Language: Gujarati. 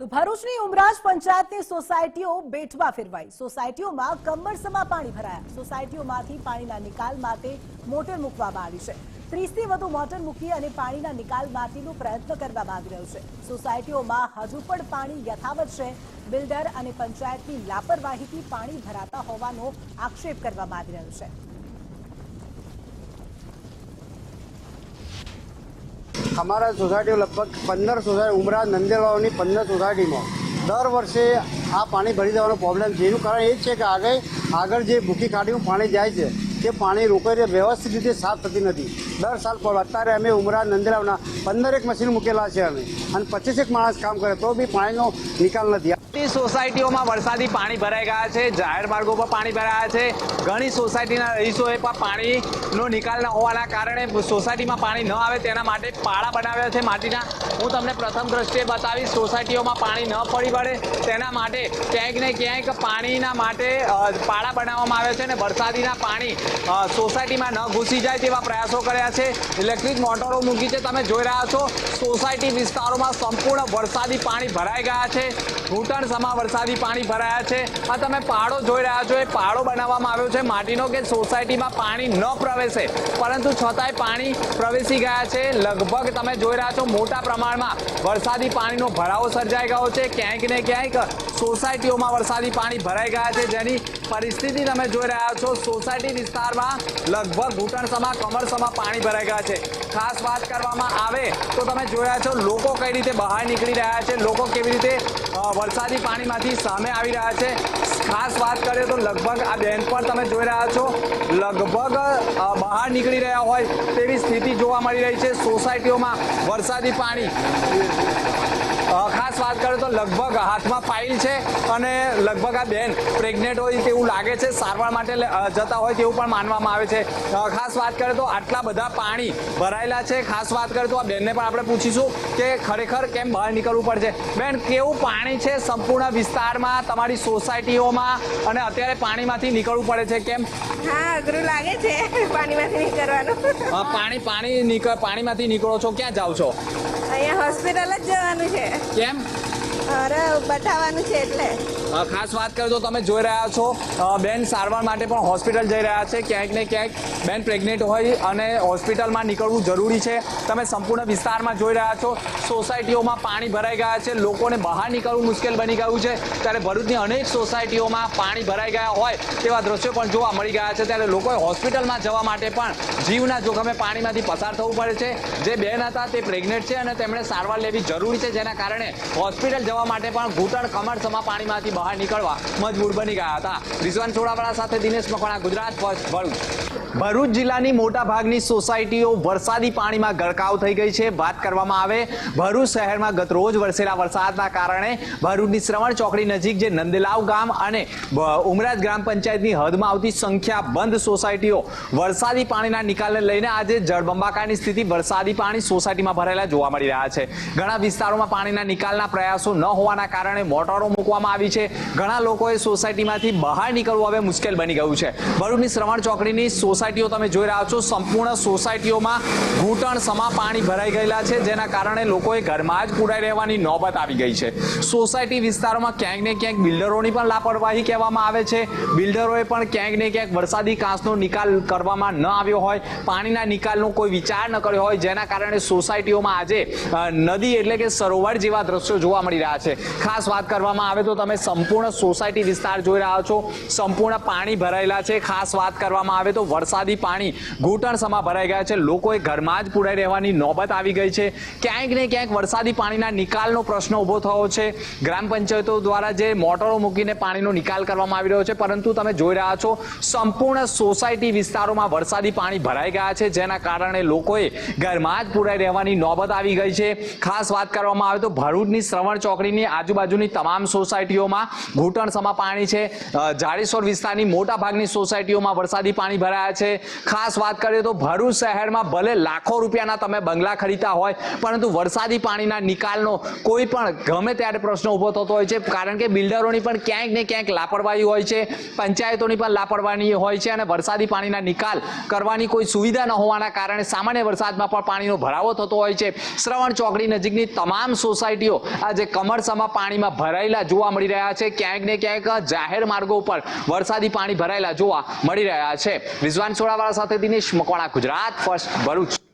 તો ભરૂચની ઉમરાજ પંચાયતની સોસાયટીઓ બેઠવા ફેરવાઈ. સોસાયટીઓમાં કમરસમાં પાણી ભરાયા. સોસાયટીઓમાંથી પાણીના નિકાલ માટે મોટર મૂકવામાં આવી છે. ત્રીસથી વધુ મોટર મૂકી અને પાણીના નિકાલ માટેનો પ્રયત્ન કરવામાં આવી રહ્યો છે. સોસાયટીઓમાં હજુ પણ પાણી યથાવત છે. બિલ્ડર અને પંચાયતની લાપરવાહીથી પાણી ભરાતા હોવાનો આક્ષેપ કરવામાં આવી રહ્યો છે. અમારા સોસાયટીઓ લગભગ પંદર સોસાયટી ઉમરા નંદેવાળાની પંદર સોસાયટીમાં. દર વર્ષે આ પાણી ભરી દેવાનો પ્રોબ્લેમ છે. એનું કારણ એ છે કે આગળ આગળ જે ભૂખી ખાડીનું પાણી જાય છે, તે પાણી રોકાઈ વ્યવસ્થિત રીતે સાફ થતી નથી. દર સાલ પર અત્યારે અમે ઉમરા નંદેરાવના પંદરેક મશીન મૂકેલા છે અમે. અને પચીસેક માણસ કામ કરે તો બી પાણીનો નિકાલ નથી. મોટી સોસાયટીઓમાં વરસાદી પાણી ભરાઈ ગયા છે, જાહેર માર્ગો પર પાણી ભરાયા છે. ઘણી સોસાયટીના રહીશોએ પણ પાણીનો નિકાલ ન હોવાના કારણે સોસાયટીમાં પાણી ન આવે તેના માટે પાળા બનાવ્યા છે માટીના. હું તમને પ્રથમ દ્રષ્ટિએ બતાવીશ, સોસાયટીઓમાં પાણી ન પડી પડે તેના માટે ક્યાંક ને ક્યાંક પાણીના માટે પાળા બનાવવામાં આવે છે અને વરસાદીના પાણી સોસાયટીમાં ન ઘૂસી જાય તેવા પ્રયાસો કર્યા છે. ઇલેક્ટ્રિક મોટરો મૂકી છે તમે જોઈ રહ્યા છો, સોસાયટી વિસ્તારોમાં સંપૂર્ણ વરસાદી પાણી ભરાઈ ગયા છે. ઘૂંટણ સમા વરસાદી પાણી ભરાયા છે. આ તમે પહાડો જોઈ રહ્યા છો. એ પાડો બનાવવામાં આવ્યો છે. માટીનો કે સોસાયટીમાં પાણી ન પ્રવેશે. પરંતુ છતાંય પાણી પ્રવેશી ગયા છે. લગભગ તમે જોઈ રહ્યા છો, મોટા પ્રમાણમાં વરસાદી પાણીનો ભરાવો સર્જાઈ ગયો છે. ક્યાંક ને ક્યાંક સોસાયટીઓમાં વરસાદી પાણી ભરાઈ ગયા છે. જેની પરિસ્થિતિ તમે જોઈ રહ્યા છો. સોસાયટી વિસ્તારમાં લગભગ ઘૂંટણસમા કમરસમા પાણી ભરાઈ ગયા છે. ખાસ વાત કરવામાં આવે તો તમે જોયા છો, લોકો કઈ રીતે બહાર નીકળી રહ્યા છે? લોકો કેવી રીતે વરસાદી પાણીમાંથી સામે આવી રહ્યા છે. ખાસ વાત કરીએ તો લગભગ આ બેન પણ તમે જોઈ રહ્યા છો, લગભગ બહાર નીકળી રહ્યા હોય તેવી સ્થિતિ જોવા મળી રહી છે સોસાયટીઓમાં વરસાદી પાણી. ખાસ વાત કરીએ તો લગભગ હાથમાં ફાઇલ છે અને લગભગ આ બેન પ્રેગ્નેન્ટ હોય તેવું લાગે છે, સારવાર માટે જતા હોય તેવું પણ માનવામાં આવે છે. ખાસ વાત કરીએ તો આટલા બધા પાણી ભરાયેલા છે. ખાસ વાત કરીએ તો આ બેનને પણ આપણે પૂછીશું કે ખરેખર કેમ બહાર નીકળવું પડશે. બેન, કેવું પાણી છે સંપૂર્ણ વિસ્તારમાં તમારી સોસાયટીઓમાં અને અત્યારે પાણીમાંથી નીકળવું પડે છે કેમ? હા અઘરું લાગે છે પાણીમાંથી નીકળવાનું. પાણી પાણી નીકળ પાણીમાંથી નીકળો છો ક્યાં જાવ છો? અહીંયા હોસ્પિટલ જ જવાનું છે. કેમ? અરે, બતાવવાનું છે એટલે. ખાસ વાત કરું તો તમે જોઈ રહ્યા છો બેન સારવાર માટે પણ હોસ્પિટલ જઈ રહ્યા છે, ક્યાંક ને ક્યાંક બેન પ્રેગ્નેન્ટ હોય અને હોસ્પિટલમાં નીકળવું જરૂરી છે. તમે સંપૂર્ણ વિસ્તારમાં જોઈ રહ્યા છો, સોસાયટીઓમાં પાણી ભરાઈ ગયા છે, લોકોને બહાર નીકળવું મુશ્કેલ બની ગયું છે. ત્યારે ભરૂચની અનેક સોસાયટીઓમાં પાણી ભરાઈ ગયા હોય તેવા દ્રશ્યો પણ જોવા મળી ગયા છે. ત્યારે લોકોએ હોસ્પિટલમાં જવા માટે પણ જીવના જોખમે પાણીમાંથી પસાર થવું પડે છે. જે બેન હતા તે પ્રેગ્નેન્ટ છે અને તેમણે સારવાર લેવી જરૂરી છે, જેના કારણે હોસ્પિટલ જવા માટે પણ ઘૂંટણ કમરસમા પાણીમાંથી બહાર નીકળવા મજબૂર બની ગયા હતા. રિઝવાન છોડાવાળા સાથે દિનેશ મકવાણા, ગુજરાત ફર્સ્ટ ભરૂચ. ભરૂચ જિલ્લાની મોટા ભાગની સોસાયટીઓ વરસાદી પાણીમાં ગરકાવ થઈ ગઈ છે. વાત કરવામાં આવે, ભરૂચ શહેરમાં ગત રોજ વરસેલા વરસાદના કારણે ભરૂચની શ્રવણ ચોકડી નજીક જે નંદલાવ ગામ અને ઉમરાજ ગ્રામ પંચાયતની હદમાં આવતી સંખ્યાબંધ સોસાયટીઓ વરસાદી પાણીના નિકાલને લઈને આજે જળબંબાકારની સ્થિતિ વરસાદી પાણી સોસાયટીમાં ભરાયેલા જોવા મળી રહ્યા છે. ઘણા વિસ્તારોમાં પાણીના નિકાલના પ્રયાસો ન હોવાના કારણે મોટરો મૂકવામાં આવી છે. ઘણા લોકોએ સોસાયટીમાંથી બહાર નીકળવું હવે મુશ્કેલ બની ગયું છે. ભરૂચની શ્રવણ ચોકડીની સોસાયટીઓ તમે જોઈ રહ્યા છો. સંપૂર્ણ સોસાયટીઓમાં ઘૂંટણ સમા પાણી ભરાઈ ગયેલા છે, જેના કારણે લોકોએ ઘરમાં જ પુરાઈ રહેવાની નોબત આવી ગઈ છે. સોસાયટી વિસ્તારોમાં ક્યાંક ને ક્યાંક બિલ્ડરોની પણ લાપરવાહી કહેવામાં આવે છે. બિલ્ડરોએ પણ ક્યાંક ને ક્યાંક વરસાદી કાંસનો નિકાલ કરવામાં ન આવ્યો હોય. પાણીના નિકાલનો કોઈ વિચાર ન કર્યો હોય, જેના કારણે સોસાયટીઓમાં આજે નદી એટલે કે સરોવર જેવા દ્રશ્યો જોવા મળી રહ્યા છે. ખાસ વાત કરવામાં આવે તો તમે સંપૂર્ણ સોસાયટી વિસ્તાર જોઈ રહ્યા છો. સંપૂર્ણ પાણી ભરાયેલા છે. ખાસ વાત કરવામાં આવે તો વરસાદી પાણી ઘૂંટણ સમા ભરાઈ ગયા છે. લોકોએ ઘરમાં જ પુરાઈ રહેવાની નોબત આવી ગઈ છે. ક્યાંક ને ક્યાંક વરસાદી પાણીના નિકાલનો પ્રશ્ન ઊભો થયો છે. ગ્રામ પંચાયતો દ્વારા જે મોટરો મૂકીને પાણીનો નિકાલ કરવામાં આવી રહ્યો છે. પરંતુ તમે જોઈ રહ્યા છો, સંપૂર્ણ સોસાયટી વિસ્તારોમાં વરસાદી પાણી ભરાઈ ગયા છે. જેના કારણે લોકોએ ઘરમાં જ પુરાઈ રહેવાની નોબત આવી ગઈ છે. ખાસ વાત કરવામાં આવે તો ભરૂચની શ્રવણ ચોકડીની આજુબાજુની તમામ સોસાયટીઓમાં ઘૂંટણસમાં પાણી છે. જાડેશ્વર વિસ્તારની મોટા સોસાયટીઓમાં વરસાદી પાણી ભરાયા છે. ખાસ વાત કરીએ તો ભરૂચ શહેરમાં ભલે લાખો રૂપિયાના તમે બંગલા ખરીદતા હોય, પરંતુ વરસાદી પાણીના નિકાલનો કોઈ પણ ગમે ત્યારે પ્રશ્ન ઊભો થતો હોય છે. કારણ કે બિલ્ડરોની પણ ક્યાંક ને ક્યાંક લાપરવાહી હોય છે, પંચાયતોની પણ લાપરવાહી હોય છે અને વરસાદી પાણીના નિકાલ કરવાની કોઈ સુવિધા ન હોવાના કારણે સામાન્ય વરસાદમાં પણ પાણીનો ભરાવો થતો હોય છે. શ્રવણ ચોકડી નજીકની તમામ સોસાયટીઓ આજે કમરસામાં પાણીમાં ભરાયેલા જોવા મળી રહ્યા છે. ક્યાંક ને ક્યાંક જાહેર માર્ગો ઉપર વરસાદી પાણી ભરાયેલા જોવા મળી રહ્યા છે. રિઝવાન સોળાવાળા સાથે દિનેશ મકવાણા, ગુજરાત, ફર્સ્ટ ભરૂચ.